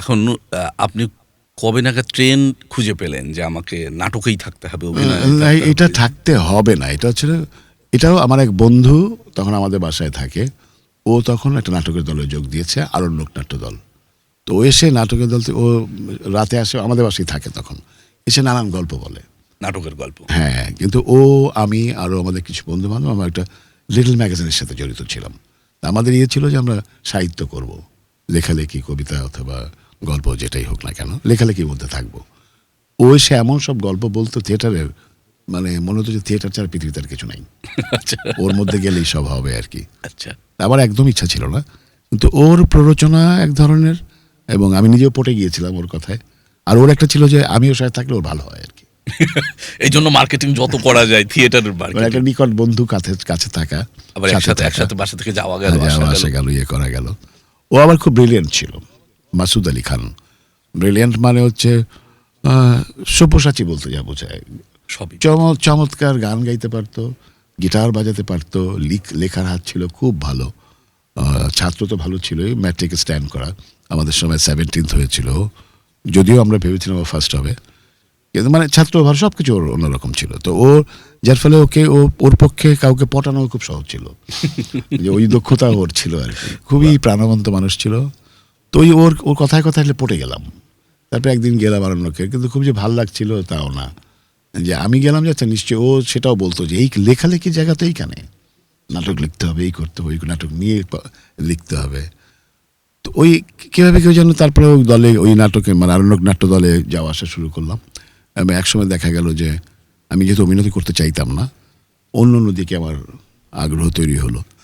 এখন আপনি কবে নাগাদ ট্রেন খুঁজে পেলেন যে আমাকে নাটকেই থাকতে হবে অভিনয়ে? এটা থাকতে হবে না। এটা হচ্ছে এটাও আমার এক বন্ধু তখন আমাদের বাসায় থাকে। ও তখন একটা নাটকের দলে যোগ দিয়েছে আরণ্যক নাট্য দল। তো ও এসে নাটকের দল ও রাতে আসে আমাদের বাসায় থাকে তখন। এসে নানান গল্প বলে। নাটকের গল্প। হ্যাঁ কিন্তু ও আমি আরও আমাদের কিছু বন্ধু বান্ধব আমরা একটা লিটল ম্যাগাজিনের সাথে জড়িত ছিলাম। আমাদের ইয়ে ছিল যে আমরা সাহিত্য করব। লেখালেখি কবিতা অথবা গল্প যেটাই হোক না কেন লেখালেখির মধ্যে থাকব। ও এসে এমন সব গল্প বলতো থিয়েটারের মানে মনে হতো যে থিয়েটার ছাড়া পৃথিবীতে আর কিছু নাই। আচ্ছা। ওর মধ্যে গেলেই সব হবে আর কি। আচ্ছা। আমার একদম ইচ্ছা ছিল না কিন্তু ওর প্ররোচনা এক ধরনের এবং আমি নিজেও পটে গিয়েছিলাম ওর কথায়। আর ওর একটা ছিল যে আমিও সাথে থাকলে ওর ভালো হয় আর কি। এই জন্য মার্কেটিং যত করা যায় থিয়েটারের মানে মার্কেটিং একটা নিকট বন্ধু কাছে কাছে থাকা আবার একসাথে একসাথে বাসা থেকে যাওয়া গেল হ্যাঁ, যাওয়া গেল। আসা গেল ইয়ে করা গেল। ও আবার খুব ব্রিলিয়েন্ট ছিল। মাসুদ আলী খান। ব্রিলিয়েন্ট মানে হচ্ছে সব্যসাচী বলতে যা বোঝায়। চমৎকার গান গাইতে পারতো গিটার বাজাতে পারতো লিখ- লেখার হাত ছিল খুব ভালো। ছাত্র তো ভালো ছিলই ম্যাট্রিকে স্ট্যান্ড করা আমাদের সময় সেভেন্টিন্থ হয়েছিল। যদিও আমরা ভেবেছিলাম ও ফার্স্ট হবে। কিন্তু মানে ছাত্র ভার সব কিছু ওর অন্যরকম ছিল। তো ও যার ফলে ওকে ও ওর পক্ষে কাউকে পটানো খুব সহজ ছিল। যে ওই দক্ষতা ওর ছিল আর কি। খুবই প্রাণবন্ত মানুষ ছিল। তো ওই ওর ওর কথায় কথায় পটে গেলাম। তারপরে একদিন গেলাম আরণ্যকে কিন্তু খুব যে ভালো লাগছিল তাও না। যে আমি গেলাম যাচ্ছে নিশ্চয়ই ও সেটাও বলতো যে, এই লেখালেখি জায়গা তো এইখানে। নাটক লিখতে হবে, এই করতে হবে নাটক নিয়ে লিখতে হবে। তো ওই কীভাবে কেউ যেন তারপরে ওই দলে, ওই নাটকে মানে আরণ্যক নাট্য দলে যাওয়া আসা শুরু করলাম। এবং একসময় দেখা গেল যে, আমি যেহেতু অভিনয় করতে চাইতাম না, অন্য অন্য দিকে আমার আগ্রহ তৈরি হলো।